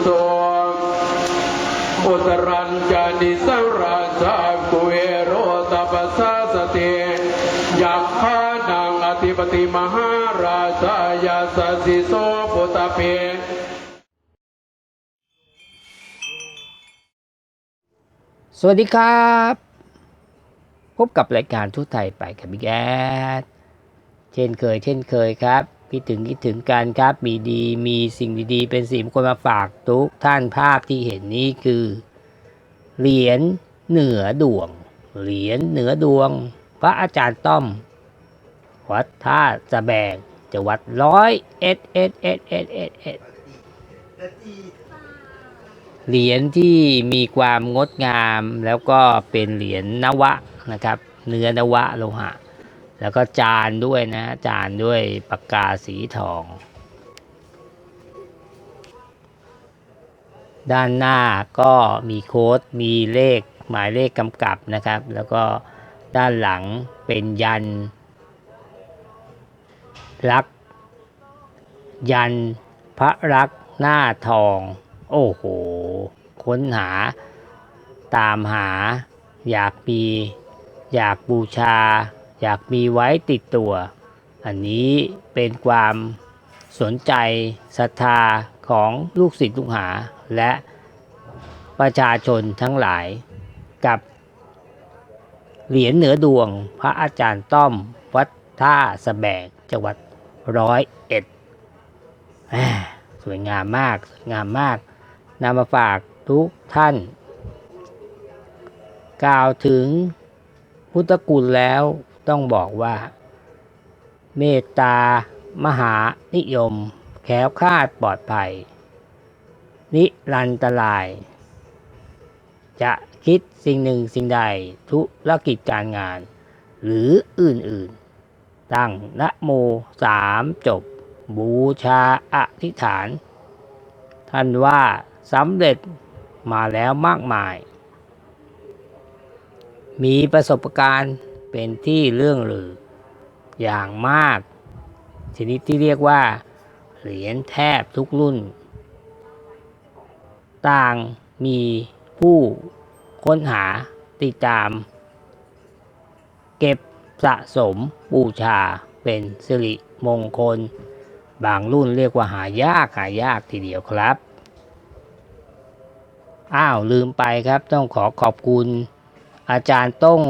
โสอุตรัญจานิสราชากุเอโรตปัสสะสติยักขานังอธิปติมหาราชายาสสิโสปุตเปสวัสดีครับ พบกับรายการทุกไทยไปกับบิ๊กแอดเช่นเคย เช่นเคยครับ คิดถึงคิดถึงกันครับ มีดีมีสิ่งดีๆ เป็นสิ่งมงคลมาฝากทุกท่านภาพที่เห็นนี้คือ เหรียญเหนือดวง เหรียญเหนือดวง พระอาจารย์ต้อม วัดท่าจะแบงจังหวัดร้อยเอ็ดเอ็ดเอ็ดเอ็ดเอ็ดเอ็ดเหรียญที่มีความงดงามแล้วก็เป็นเหรียญนวะนะครับ เนื้อนวะโลหะ แล้วก็จานด้วยนะ จานด้วยปากกาสีทอง ด้านหน้าก็มีโค้ดมีเลขหมายเลขกำกับนะครับ แล้วก็ด้านหลังเป็นยันรัก ยันพระรักหน้าทอง โอ้โห ค้นหา ตามหา อยากมี อยากบูชา อยากมีไว้ติดตัว อันนี้เป็นความสนใจศรัทธาของลูกศิษย์ลูกหา และประชาชนทั้งหลายกับเหรียญเหนือดวงพระอาจารย์ต้อมวัดท่าสะแบกจังหวัดร้อยเอ็ดสวยงามมาก สวยงามมากนำมาฝากทุกท่าน กล่าวถึงพุทธคุณแล้ว ต้องบอกว่า เมตตามหานิยมแคล้วคลาดปลอดภัย นิรันตราย จะคิดสิ่งหนึ่งสิ่งใดธุรกิจการงาน หรืออื่นๆ ตั้งนะโมสามจบ บูชาอธิษฐาน ท่านว่าสำเร็จมาแล้วมากมาย มีประสบการณ์ เป็นที่เรื่องลืออย่างมาก ชนิดที่เรียกว่า เหรียญแทบทุกรุ่น ต่างมีผู้ค้นหาติดตาม เก็บสะสมบูชาเป็นสิริมงคล บางรุ่นเรียกว่าหายากหายากทีเดียวครับ อ้าวลืมไปครับต้องขอขอบคุณ อาจารย์ต้ง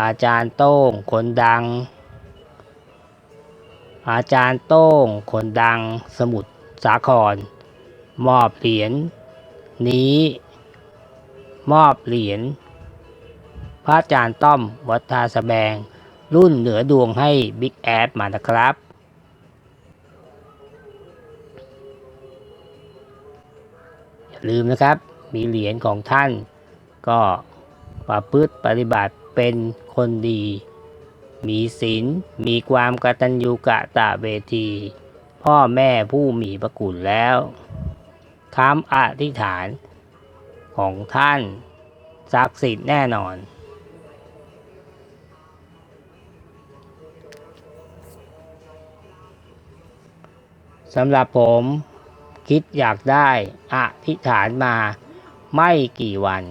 อาจารย์โต้ง คนดัง อาจารย์โต้ง คนดัง สมุทรสาคร มอบเหรียญนี้ มอบเหรียญพระอาจารย์ต้อม วัดทาสแบง รุ่นเหนือดวงให้บิ๊กแอดมานะครับอย่าลืมนะครับ มีเหรียญของท่านก็ ประพฤติปฏิบัติเป็นคนดี มีศีล มีความกตัญญูกะตะเวที พ่อแม่ผู้มีพระคุณแล้วคำอธิษฐานของท่านศักดิ์สิทธิ์แน่นอน สำหรับผมคิดอยากได้อธิษฐานมาไม่กี่วัน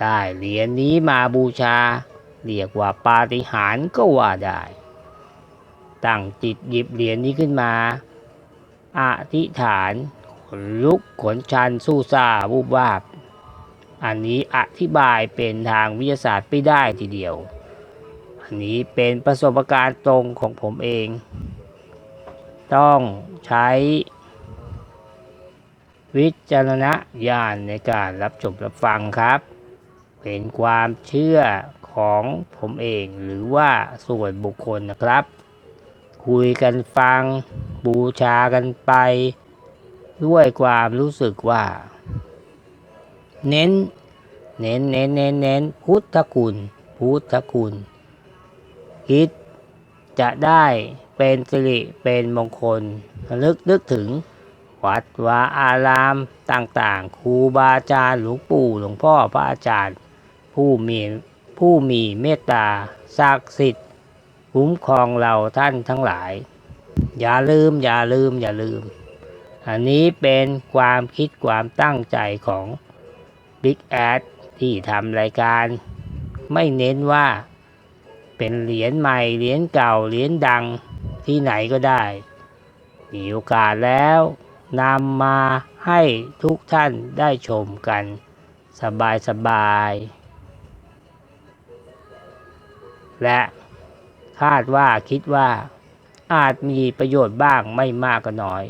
ได้เหรียญนี้มาบูชา เรียกว่าปาฏิหาริย์ก็ว่าได้ ตั้งจิตหยิบเหรียญนี้ขึ้นมาอธิษฐานขนลุกขนชันสู้ซาวูบวาบ อันนี้อธิบายเป็นทางวิทยาศาสตร์ไม่ได้ทีเดียว อันนี้เป็นประสบการณ์ตรงของผมเอง ต้องใช้วิจารณญาณในการรับชมรับฟังครับ เป็นความเชื่อของผมเองหรือว่าส่วนบุคคลนะครับ คุยกันฟัง บูชากันไป ด้วยความรู้สึกว่า เน้น เน้นเน้นเน้นเน้นพุทธคุณ พุทธคุณ คิดจะได้เป็นสิริเป็นมงคลลึกนึกถึง วัดวาอารามต่างๆครูบาอาจารย์หลวงปู่หลวงพ่อพระอาจารย์ ผู้มีผู้มีเมตตาศักดิ์สิทธิ์คุ้มครองเราท่านทั้งหลาย อย่าลืมอย่าลืมอย่าลืม อันนี้เป็นความคิดความตั้งใจของ Big Ad ที่ทำรายการ ไม่เน้นว่าเป็นเหรียญใหม่เหรียญเก่าเหรียญดังที่ไหนก็ได้ มีโอกาสแล้วนำมาให้ทุกท่านได้ชมกัน สบายสบาย และคาดว่าคิดว่าอาจมีประโยชน์บ้างไม่มากก็น้อย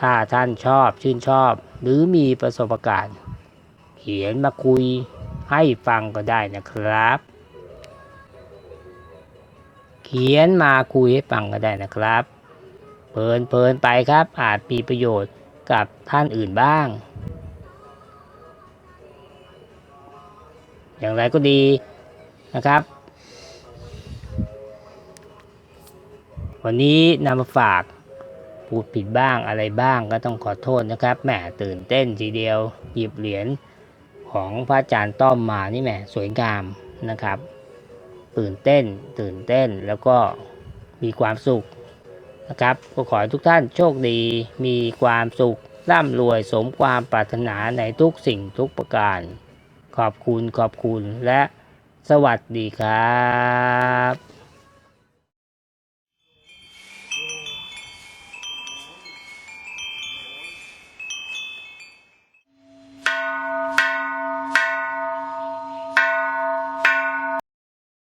ถ้าท่านชอบชื่นชอบ หรือมีประสบการณ์ เขียนมาคุยให้ฟังก็ได้นะครับ เขียนมาคุยให้ฟังก็ได้นะครับ เพลินเพลินไปครับอาจมีประโยชน์กับท่านอื่นบ้าง อย่างไรก็ดี นะครับ วันนี้นำมาฝากพูดผิดบ้างอะไรบ้างก็ต้องขอโทษนะครับแหมตื่นเต้นทีเดียว หยิบเหรียญของพระอาจารย์ต้อมมานี่แหมสวยงามนะครับ ตื่นเต้นตื่นเต้นแล้วก็มีความสุขนะครับก็ขอให้ทุกท่านโชคดี มีความสุขร่ำรวยสมความปรารถนาในทุกสิ่งทุกประการ ขอบคุณขอบคุณและ สวัสดีครับ